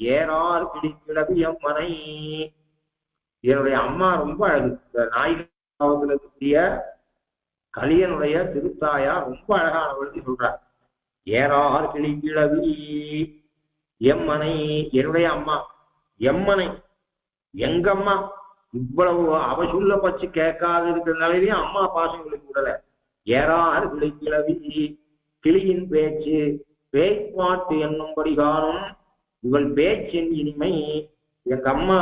ஏறார் கிளிக்கிழவி எம்மனை என்னுடைய அம்மா ரொம்ப அழகு. இந்த நாயகத்தில் இருக்கக்கூடிய கலியனுடைய திருத்தாயா ரொம்ப அழகானவள்னு சொல்றார். ஏறார் கிளிக்கிழவி எம்மனை என்னுடைய அம்மா எம்மனை எங்கம்மா இவ்வளவு அவசுள்ள பச்சு கேட்காது இருக்கிற நிலையிலையும் அம்மா பாசங்களுக்கு விடல. ஏறார் கிளிக்கிழவி கிளியின் பேச்சு பேய்பாட்டு என்னும்படி காணும் இவள் பேச்சின் இனிமை எங்க அம்மா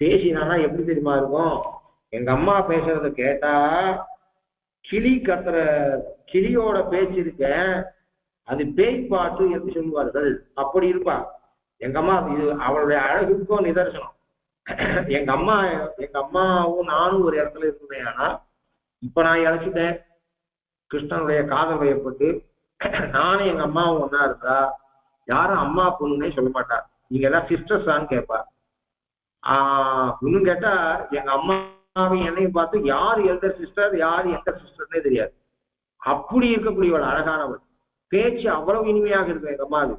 பேசினானா எப்படி தெரியுமா இருக்கும்? எங்க அம்மா பேசுறத கேட்டா கிளி கத்துற கிளியோட பேச்சு இருக்க அது பேய் பார்த்து என்று சொல்லுவார்கள். அப்படி இருப்பா. எங்க அம்மா இது அவளுடைய அழகுக்கும் நிதர்சனம். எங்க அம்மா எங்க அம்மாவும் நானும் ஒரு இடத்துல இருந்தேன் ஆனா இப்ப நான் இழைச்சிட்டேன் கிருஷ்ணனுடைய காதல் வயப்பட்டு நானும் எங்க அம்மாவும் ஒன்னா இருந்தா யாரும் அம்மா பொண்ணுன்னே சொல்ல மாட்டா. நீங்க எல்லாம் சிஸ்டர்ஸான்னு கேட்பா ஆஹ் இன்னும் கேட்டா எங்க அம்மாவையும் என்னையும் பார்த்து யார் எந்த சிஸ்டர் யார் எந்த சிஸ்டர்னே தெரியாது. அப்படி இருக்கக்கூடியவள் அழகானவள். பேச்சு அவ்வளவு இனிமையாக இருக்கும் எங்க அம்மாவு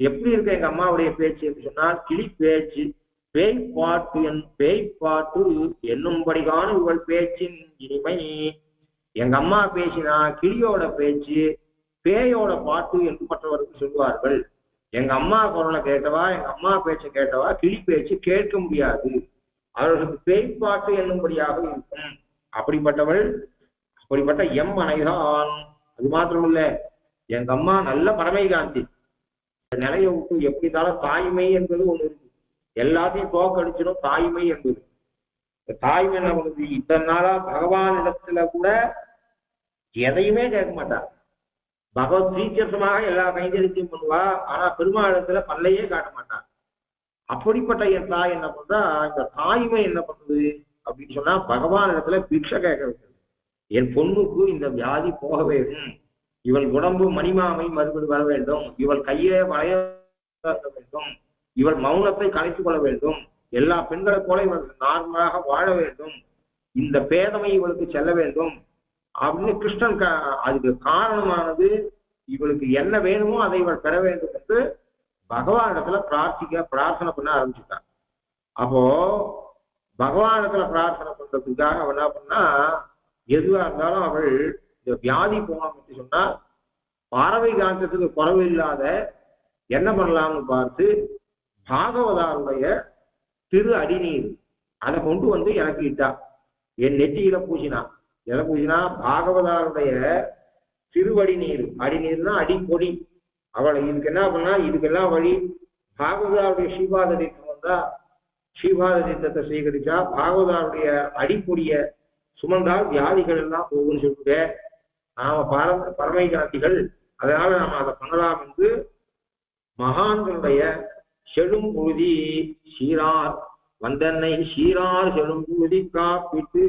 எப்படி இருக்கு எங்க அம்மாவுடைய பேச்சு என்று சொன்னால் கிளி பேச்சு பேய் பாட்டு என் பேய் பாட்டு என்னும்படிகான இவள் பேச்சின் இனிமை. எங்க அம்மா பேசினா கிளியோட பேச்சு பேயோட பாட்டு என்று மற்றவர்கள் சொல்வார்கள் எங்க அம்மா குரலை கேட்டவா எங்க அம்மா பேச்சை கேட்டவா கிளி பேச்சு கேட்க முடியாது. அவர்களுக்கு பேய் பாட்டு என்னும்படியாக இருக்கும். அப்படிப்பட்டவள் அப்படிப்பட்ட எம் மனைதான் அது மாத்திரம் இல்ல எங்க அம்மா நல்ல பரமைகாந்தி நிலைய விட்டு எப்படி இருந்தாலும் தாய்மை என்பது ஒண்ணு இருக்கு. எல்லாத்தையும் போக்கடிச்சிடும் தாய்மை என்பது. இந்த தாய்மை என்ன பண்ணுது? இத்தனை நாளா பகவான் இடத்துல கூட எதையுமே கேட்க மாட்டா. பகவத் ரீச்சர்சமாக எல்லா கைங்கரித்தையும் பண்ணுவா ஆனா பெருமாளத்துல பல்லையே காட்ட மாட்டான் அப்படிப்பட்ட என் தாய் என்ன பண்றா? இந்த தாய்மை என்ன பண்ணுது? அப்படின்னு சொன்னா பகவான் இடத்துல பிக்ஷை கேட்க என் பொண்ணுக்கு இந்த வியாதி போக வேண்டும் இவள் உடம்பு மணிமாமை மறுபடி வர வேண்டும். இவள் கையை வளைய வேண்டும். இவள் மௌனத்தை கலைத்துக் கொள்ள வேண்டும். எல்லா பெண்களை போல இவள் நார்மலாக வாழ வேண்டும். இந்த பேதமை இவளுக்கு செல்ல வேண்டும். அப்படின்னு கிருஷ்ணன் அதுக்கு காரணமானது இவளுக்கு என்ன வேணுமோ அதை இவள் பெற வேண்டும் என்று பகவான் பிரார்த்திக்க பிரார்த்தனை பண்ண ஆரம்பிச்சுட்டான். அப்போ பகவான் பிரார்த்தனை பண்றதுக்காக அவன் என்ன பண்ணா எதுவா இருந்தாலும் அவள் இந்த வியாதி போனோம் என்று சொன்னா பாரவை காந்தத்துக்கு குறவு இல்லாத என்ன பண்ணலாம்னு பார்த்து பாகவதாருடைய திரு அடிநீர் அதை கொண்டு வந்து எனக்கு இட்டா என் நெற்றியில பூசினான். எதை பூஜினா பாகவதாருடைய திருவடி நீர். அடிநீர்னா அடிப்பொடி அவளை இதுக்கு என்ன பண்ணா இதுக்கெல்லாம் வழி? பாகவதாருடைய ஸ்ரீபாத தீர்த்தம் வந்தா ஸ்ரீபாத தீர்த்தத்தை சேகரிச்சா பாகவதாருடைய அடிப்பொடிய சுமந்தால் வியாதிகள் எல்லாம் போகும்னு சொல்லிட்டு நாம பரம பரமை காந்திகள் அதனால நாம அதை பண்ணலாம் என்று மகான்களுடைய செழும் பொழுதி சீரார். வந்தன்னை சீரார் செழும் பொழுதி காப்பிட்டு